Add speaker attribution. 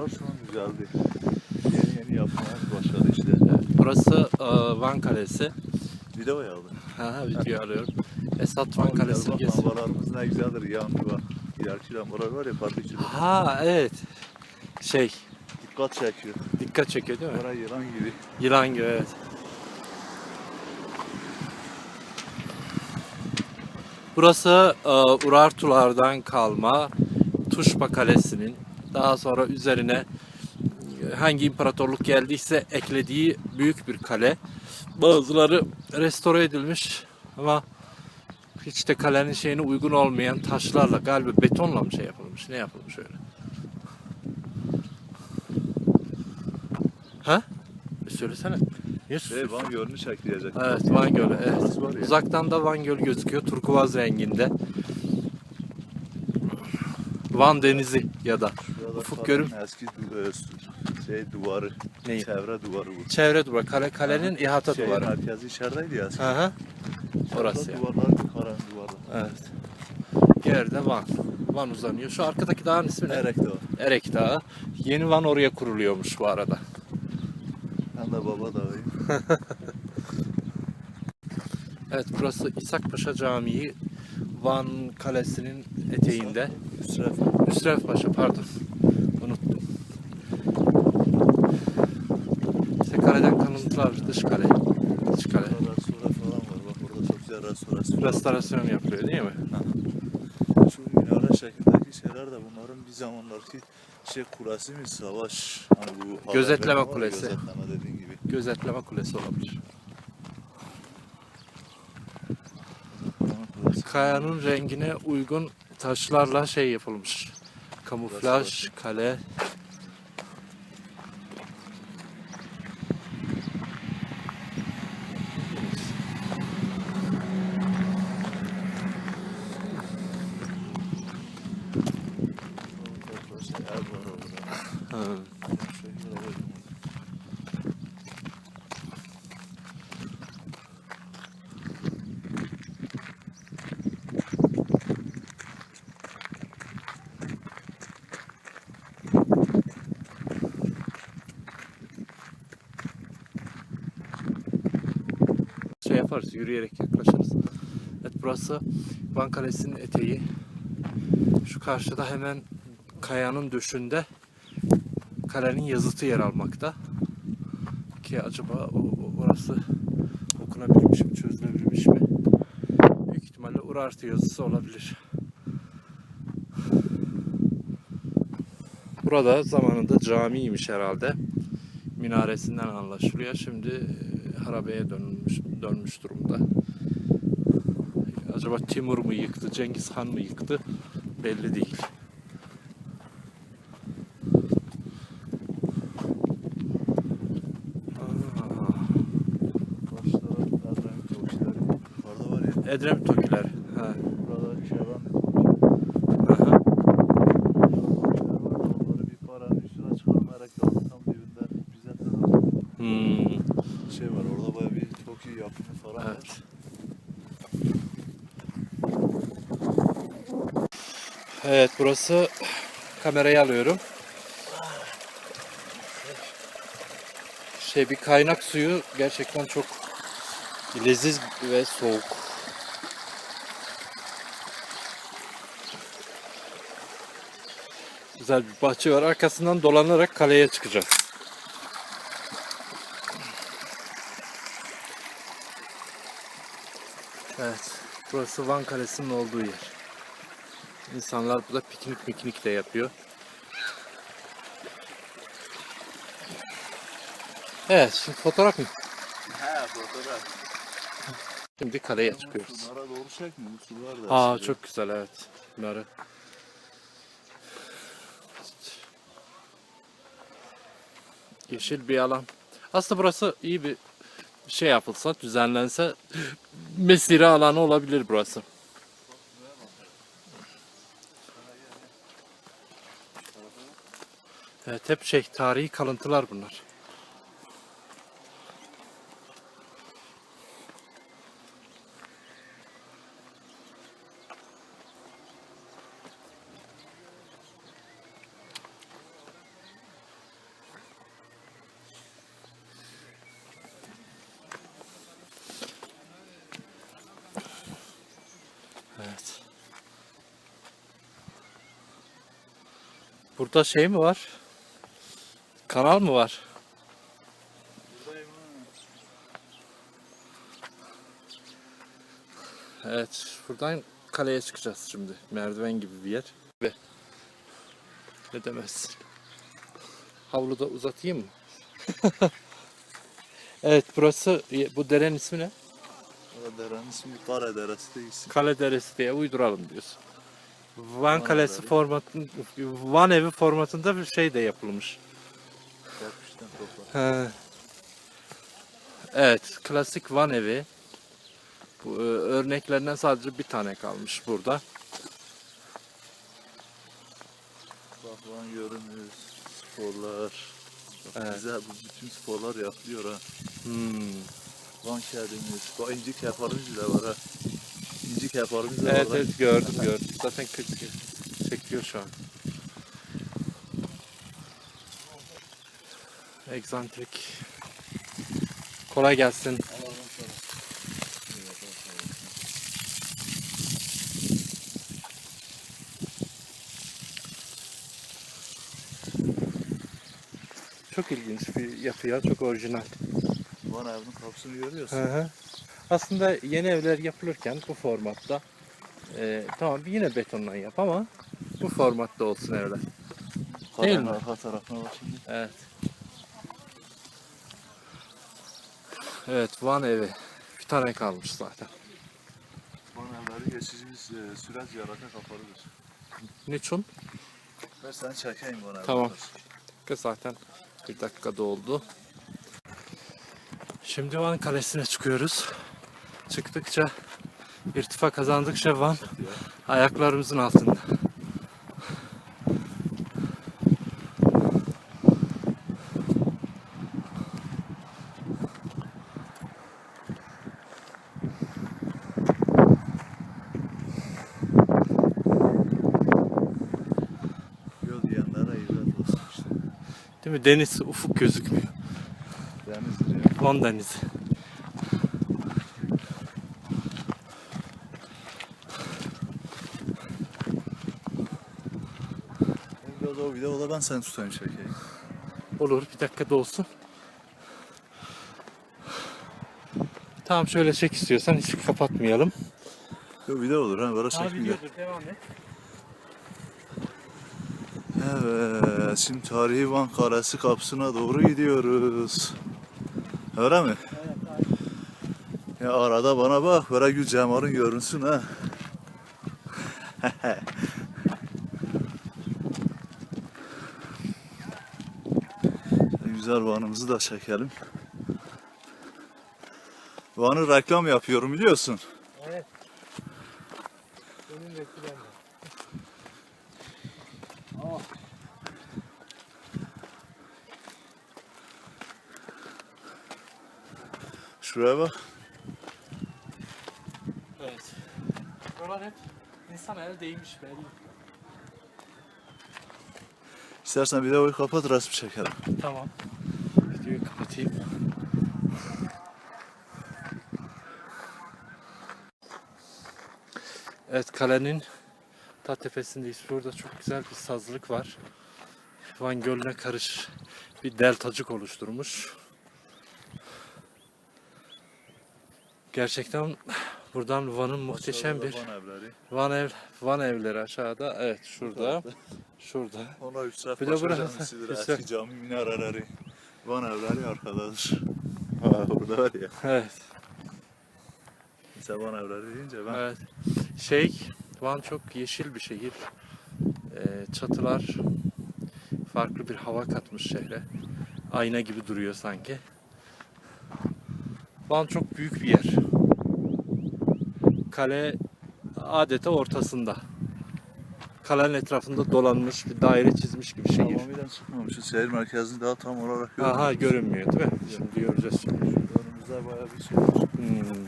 Speaker 1: An güzeldi. Yeni yeni yapmaya başladı işte.
Speaker 2: Burası e, Van Kalesi.
Speaker 1: Video aldı.
Speaker 2: Ha, video alıyorum. Esat Van Kalesi'ni geziyor.
Speaker 1: Havalarımız ne güzeldir yandı bak. Diğerki lambalar var ya park içinde.
Speaker 2: Ha evet. Şey,
Speaker 1: Dikkat çekiyor.
Speaker 2: dikkat çekiyor değil mi?
Speaker 1: Kara yılan gibi.
Speaker 2: Yılan gibi evet. Burası e, Urartulardan kalma Tuşba Kalesi'nin daha sonra üzerine e, hangi imparatorluk geldiyse eklediği büyük bir kale. Bazıları restore edilmiş ama hiç de kalenin şeyine uygun olmayan taşlarla galiba betonla mı şey yapılmış ne yapılmış öyle. Ha? E, Söylesene. Niye
Speaker 1: Şey? Van Gölü'nü çekleyecek.
Speaker 2: Evet Van Gölü. Evet. Uzaktan da Van Gölü gözüküyor. Turkuaz renginde. Van Denizi ya da ufuk görün.
Speaker 1: Eski du- e, şey duvarı.
Speaker 2: Neyi?
Speaker 1: Çevre duvarı bu.
Speaker 2: çevre duvarı. Kale, kalenin ihata
Speaker 1: şey,
Speaker 2: duvarı.
Speaker 1: Merkezi içerideydi ya.
Speaker 2: Hı hı. Orası ya.
Speaker 1: Duvarlar yukarı duvarlar.
Speaker 2: Evet. Yerde Van. Van uzanıyor. Şu arkadaki dağın ismi ne?
Speaker 1: Erek Dağı.
Speaker 2: Erek Dağı. Yeni Van oraya kuruluyormuş bu arada.
Speaker 1: Ben de Baba Dağı'yım.
Speaker 2: Evet burası İshak Paşa Camii. Van Kalesi'nin eteğinde.
Speaker 1: Üsref.
Speaker 2: Hüsrev Paşa pardon. Unuttum. İşte kaleden kalıntılar dış kale. Dış kale.
Speaker 1: Falan var. Bak orada çok güzel restorasyon.
Speaker 2: Restorasyon yapılıyor değil mi?
Speaker 1: Şu minare şeklindeki şeyler de bunların bir zamanlarki şey kulesi mi savaş hani bu
Speaker 2: Gözetleme kulesi.
Speaker 1: Gözetleme dediğin gibi.
Speaker 2: Gözetleme kulesi olabilir.
Speaker 1: Gözetleme kulesi.
Speaker 2: Kayanın rengine uygun taşlarla şey yapılmış. Kamuflaj, kale.
Speaker 1: Burası ev var orada.
Speaker 2: Ha.
Speaker 1: Şöyle var.
Speaker 2: Şey yaparız, yürüyerek yaklaşırız. Evet burası Van Kalesi'nin eteği. Şu karşıda hemen kayanın döşünde kalenin yazıtı yer almakta. Ki acaba orası okunabilmiş mi, çözülebilmiş mi? Büyük ihtimalle Urartu yazısı olabilir. Burada zamanında camiymiş herhalde. Minaresinden anlaşılıyor. Şimdi harabeye dönmüş, dönmüş durumda. Acaba Timur mu yıktı, Cengiz Han mı yıktı belli değil. Aa.
Speaker 1: Edremit
Speaker 2: Tokiler. Ha.
Speaker 1: Burada Şaban
Speaker 2: aha.
Speaker 1: Onları bir paranın üstüne çıkarmayarak dağın tam dibinde bize tarafı
Speaker 2: Hmm,
Speaker 1: şey var. Orada baya bir çok iyi yapımı falan var.
Speaker 2: evet. Evet burası kamerayı alıyorum. Şey bir kaynak suyu gerçekten çok leziz ve soğuk. Güzel bir bahçe var. Arkasından dolanarak kaleye çıkacağız. Evet. Burası Van Kalesi'nin olduğu yer. İnsanlar burada piknik miknik de yapıyor. Evet, şimdi fotoğraf mı?
Speaker 1: He fotoğraf.
Speaker 2: Şimdi kaleye çıkıyoruz.
Speaker 1: Çek mi? Bu sular da.
Speaker 2: Aa çok güzel evet. Bunları. Yeşil bir alan. Aslında burası iyi bir şey yapılsa, düzenlense mesire alanı olabilir burası. Evet hep şey tarihi kalıntılar bunlar. Evet. Burada şey mi var? Kanal mı var? Evet, buradan kaleye çıkacağız şimdi. Merdiven gibi bir yer. Ve ne demezsin. Havluda uzatayım mı? evet, burası bu derenin ismi ne?
Speaker 1: Derenin ismi Kara Deresi değilsin.
Speaker 2: Kale Deresi diye uyduralım diyorsun. Van Kalesi formatın Van evi formatında bir şey de yapılmış.
Speaker 1: Yapmıştan topla.
Speaker 2: He. Evet, klasik Van evi. Bu e, örneklerinden sadece bir tane kalmış burada.
Speaker 1: Bak lan görünüyor. Sporlar. Bak
Speaker 2: Evet.
Speaker 1: Bize bu bütün sporlar yapılıyor ha.
Speaker 2: Hmm.
Speaker 1: Van kedimiz. Bak inci kefarımız bile var ha. İnci kefarımız da
Speaker 2: Evet,
Speaker 1: var. lan.
Speaker 2: evet gördüm gördüm. Zaten çekiyor şu an. Egzantrik. Kolay gelsin. Çok ilginç bir yapı ya, çok orijinal.
Speaker 1: Van evinin kapısını görüyorsun.
Speaker 2: Hı hı. Aslında yeni evler yapılırken bu formatta e, tamam yine betondan yap ama bu formatta olsun evler. Değil mi?
Speaker 1: arka tarafına bak şimdi.
Speaker 2: Evet. Evet Van evi. Bir tane kalmış zaten.
Speaker 1: Van evleri geçici bir e, süre ziyarete kapalıdır.
Speaker 2: Niçin?
Speaker 1: Ver sen çekeyim Van evini.
Speaker 2: Tamam. Dakika zaten bir dakikada oldu. Şimdi Van Kalesi'ne çıkıyoruz. Çıktıkça irtifa kazandıkça Van ayaklarımızın altında.
Speaker 1: Yol diyenlere ibret olsun işte.
Speaker 2: Değil mi? Deniz ufuk gözükmüyor.
Speaker 1: Deniz diyor.
Speaker 2: Van denizi.
Speaker 1: Biraz o videoda ben seni tutayım çekeyim.
Speaker 2: Olur bir dakikada olsun. Tamam şöyle çek istiyorsan hiç kapatmayalım.
Speaker 1: Yok video olur ha böyle çekmiyor.
Speaker 2: devam et.
Speaker 1: Evet şimdi tarihi Van Kalesi kapısına doğru gidiyoruz. Öyle mi? Ya arada bana bak böyle gül cemarın görünsün ha. Güzel Van'ımızı da çekelim. Van'ı reklam yapıyorum biliyorsun. Şuraya bak.
Speaker 2: Evet. Buralar hep insan el değmiş belli.
Speaker 1: İstersen videoyu kapat resim çekelim.
Speaker 2: Tamam. Videoyu kapatayım. Evet kalenin ta tepesindeyiz. Burada çok güzel bir sazlık var. Van Gölü'ne karış bir deltacık oluşturmuş. Gerçekten buradan Van'ın muhteşem bir
Speaker 1: Van evleri.
Speaker 2: Van ev Van evleri aşağıda. Evet şurada. Şurada.
Speaker 1: Ona Hüsrev
Speaker 2: Bir de
Speaker 1: Paşa
Speaker 2: burası,
Speaker 1: Camisi'dir.
Speaker 2: Hüsrev.
Speaker 1: Eski cami minareleri. Van evleri arkadadır. Ha orada var ya.
Speaker 2: Evet.
Speaker 1: Mesela Van evleri deyince ben
Speaker 2: Evet. Şey, Van çok yeşil bir şehir. Ee, çatılar farklı bir hava katmış şehre. Ayna gibi duruyor sanki. Van çok büyük bir yer. Kale adeta ortasında. Kalenin etrafında dolanmış bir daire çizmiş gibi şehir.
Speaker 1: tamamıyla çıkmamışız. Şehir merkezini daha tam olarak görmüyoruz.
Speaker 2: Aha görünmüyor değil mi? Şimdi göreceğiz şimdi.
Speaker 1: Önümüzde bayağı bir şey var.
Speaker 2: Hmm.